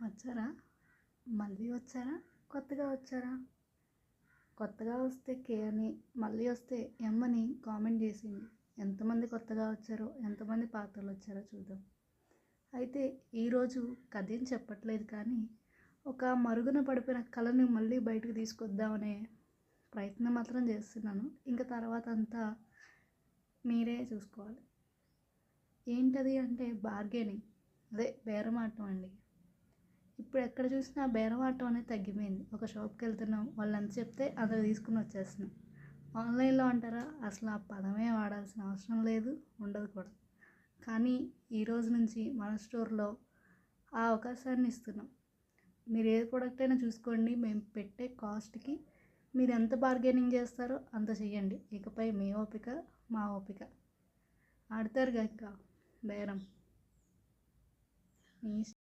వచ్చారా? మళ్ళీ వచ్చారా? కొత్తగా వచ్చారా? కొత్తగా వస్తే కే అని మళ్ళీ వస్తే ఎమ్మని కామెంట్ చేసింది ఎంతమంది కొత్తగా వచ్చారో ఎంతమంది పాత్రలు వచ్చారో చూద్దాం. అయితే ఈరోజు కథ ఏం చెప్పట్లేదు కానీ ఒక మరుగున పడిపోయిన కళని మళ్ళీ బయటకు తీసుకొద్దామనే ప్రయత్నం మాత్రం చేస్తున్నాను. ఇంకా తర్వాత అంతా మీరే చూసుకోవాలి. ఏంటది అంటే బార్గెనింగ్. అదే బేరమాటం అండి. ఇప్పుడు ఎక్కడ చూసినా బేరం బేరమాటం అనేది తగ్గిపోయింది. ఒక షాప్కి వెళ్తున్నాం వాళ్ళు ఎంత చెప్తే అంత తీసుకుని వచ్చేస్తున్నాం. ఆన్లైన్లో అంటారా? అసలు ఆ పదమే వాడాల్సిన అవసరం లేదు ఉండదు కూడా. కానీ ఈ రోజు నుంచి మన స్టోర్లో ఆ అవకాశాన్ని ఇస్తున్నాం. మీరు ఏ ప్రోడక్ట్ అయినా చూసుకోండి మేము పెట్టే కాస్ట్కి మీరు ఎంత బార్గెనింగ్ చేస్తారో అంత చెయ్యండి. ఇకపై మీ ఓపిక మా ఓపిక. ఆడతారు కనుక బేరం. మీ